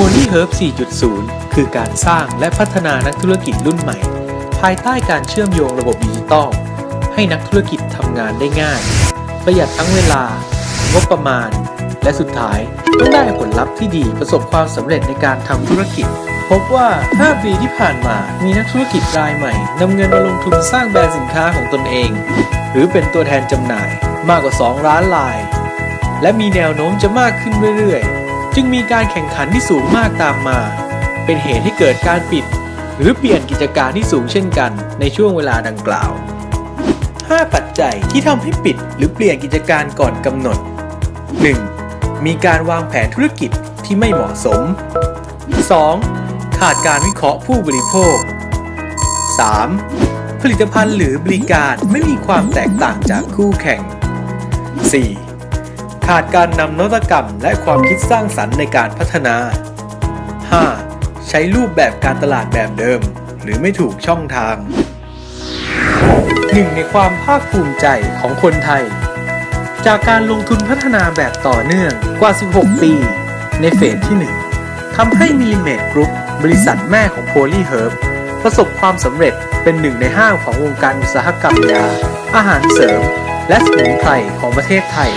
Holy Herb 4.0 คือการสร้างและพัฒนานักธุรกิจรุ่นใหม่ ภายใต้การเชื่อมโยงระบบดิจิตอลให้นักธุรกิจทำงานได้ง่าย ประหยัดทั้งเวลา งบประมาณ และสุดท้ายต้องได้ผลลัพธ์ที่ดีประสบความสำเร็จในการทำธุรกิจ พบว่า 5 ปีที่ผ่านมามีนักธุรกิจรายใหม่นำเงินมาลงทุนสร้างแบรนด์สินค้าของตนเอง หรือเป็นตัวแทนจำหน่ายมากกว่า 2 ล้านลาย และมีแนวโน้มจะมากขึ้นเรื่อยๆ จึงมีการแข่งขันที่สูงมากตามมา เป็นเหตุให้เกิดการปิด หรือเปลี่ยนกิจการที่สูงเช่นกันในช่วงเวลาดังกล่าว 5 ปัจจัยที่ทำให้ปิดหรือเปลี่ยนกิจการก่อนกำหนด 1. มีการวางแผนธุรกิจที่ไม่เหมาะสม 2. ขาดการวิเคราะห์ผู้บริโภค 3. ผลิตภัณฑ์หรือบริการไม่มีความแตกต่างจากคู่แข่ง 4. ขาดการนำนวัตกรรมและความคิดสร้างสรรค์ในการพัฒนา 5. ใช้รูปแบบการตลาดแบบเดิม หรือไม่ถูกช่องทาง หนึ่งในความภาคภูมิใจของคนไทย จากการลงทุนพัฒนาแบบต่อเนื่องกว่า 16 ปี ในเฟสที่ 1ทำให้มิลิเมตรกรุ๊ปบริษัทแม่ของโพลีเฮิร์บประสบความสำเร็จเป็นหนึ่งในห้างของวงการอุตสาหกรรมยา อาหารเสริม และสมุนไพรของประเทศไทย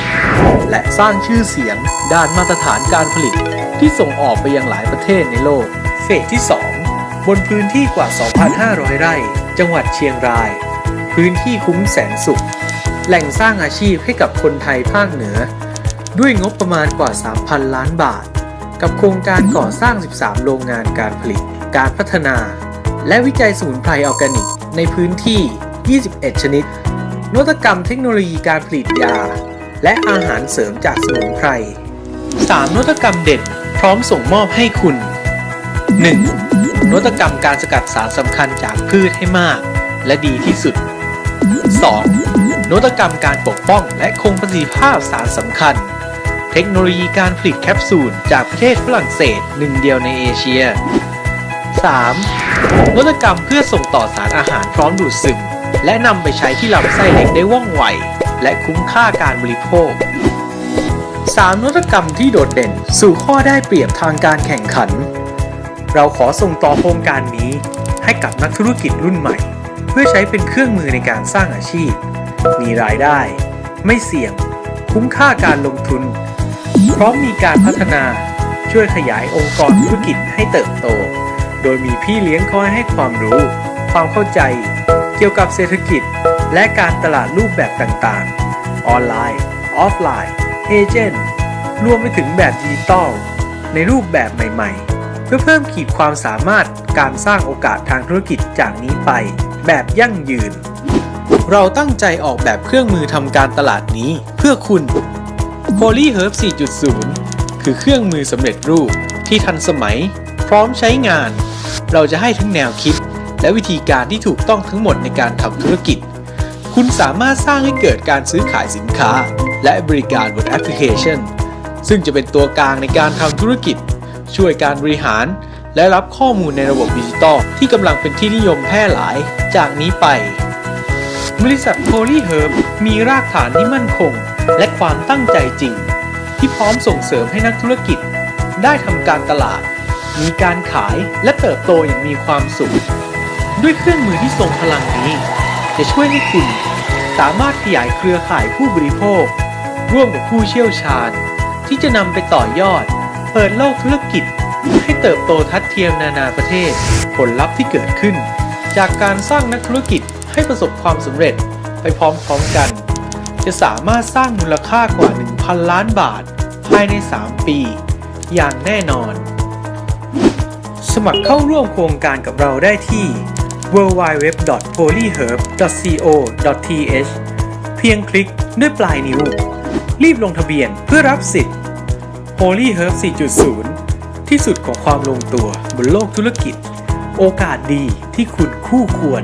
และสร้างชื่อเสียงด้านมาตรฐานการผลิตที่ส่งออกไปยังหลายประเทศในโลก เฟสที่ 2 บนพื้นที่กว่า 2,500 ไร่ จังหวัดเชียงราย พื้นที่คุ้มแสนสุข แหล่งสร้างอาชีพให้กับคนไทยภาคเหนือ ด้วยงบประมาณกว่า 3,000 ล้านบาท กับโครงการก่อสร้าง 13 โรงงานการผลิต การพัฒนา และวิจัยสมุนไพรออร์แกนิก ในพื้นที่ 21 ชนิด นวัตกรรมเทคโนโลยีการผลิตยา และอาหารเสริมจากสมุนไพร 3. นวัตกรรมเด่นพร้อมส่งมอบให้คุณ 1. นวัตกรรมการสกัดสารสำคัญจากพืชให้มาก และดีที่สุด 2. นวัตกรรมการปกป้องและคงประสิทธิภาพสารสำคัญ เทคโนโลยีการผลิตแคปซูลจากประเทศฝรั่งเศสหนึ่งเดียวในเอเชีย 3. นวัตกรรมเพื่อส่งต่อสารอาหารพร้อมดูดซึม และนำไปใช้ที่ลำไส้เล็กได้ว่องไว และคุ้มค่าการบริโภค 3. นวัตกรรมที่โดดเด่นสู่ข้อได้เปรียบทางการแข่งขัน เราขอส่งต่อโครงการนี้ให้กับนักธุรกิจรุ่นใหม่ เพื่อใช้เป็นเครื่องมือในการสร้างอาชีพ มีรายได้ ไม่เสี่ยง คุ้มค่าการลงทุน พร้อมมีการพัฒนาช่วยขยายองค์กรธุรกิจให้เติบโต โดยมีพี่เลี้ยงคอยให้ความรู้ ความเข้าใจ เกี่ยวกับเศรษฐกิจ และการตลาดรูปแบบต่างๆ ออนไลน์ ออฟไลน์ เอเจนต์รวมไปถึงแบบดิจิตอลในรูปแบบใหม่ๆ เพื่อเพิ่มขีดความสามารถการสร้างโอกาสทางธุรกิจจากนี้ไป แบบยั่งยืน เราตั้งใจออกแบบเครื่องมือทำการตลาดนี้เพื่อคุณ p o l y Herb 4.0 คือเครื่องมือสำเร็จรูปที่ทันสมัย พร้อมใช้งาน เราจะให้ทั้งแนวคิด และวิธีการที่ถูกต้องทั้งหมดในการทำธุรกิจ คุณสามารถสร้างให้เกิดการซื้อขายสินค้า และบริการบนแอปพลิเคชัน ซึ่งจะเป็นตัวกลางในการทำธุรกิจ ช่วยการบริหาร และรับข้อมูลในระบบดิจิตอลที่กำลังเป็นที่นิยมแพร่หลายจากนี้ไป บริษัทโพลีเฮิร์บมีรากฐานที่มั่นคง และความตั้งใจจริง ที่พร้อมส่งเสริมให้นักธุรกิจ ได้ทำการตลาดมีการขายและเติบโตอย่างมีความสุข ด้วยเครื่องมือที่ทรงพลังนี้ จะช่วยให้คุณสามารถขยายเครือข่ายผู้บริโภค ร่วมกับผู้เชี่ยวชาญ ที่จะนำไปต่อยอด เปิดโลกธุรกิจ ให้เติบโตทัดเทียมนานาประเทศ ผลลัพธ์ที่เกิดขึ้น จากการสร้างนักธุรกิจให้ประสบความสำเร็จไปพร้อมๆกัน จะสามารถสร้างมูลค่ากว่า 1,000 ล้านบาท ภายใน 3 ปี อย่างแน่นอน สมัครเข้าร่วมโครงการกับเราได้ที่ www.polyherb.co.th เพียงคลิกด้วยปลายนิ้ว รีบลงทะเบียนเพื่อรับสิทธิ์ Holy Herb 4.0 ที่สุดของความลงตัวบนโลกธุรกิจ โอกาสดีที่คุณคู่ควร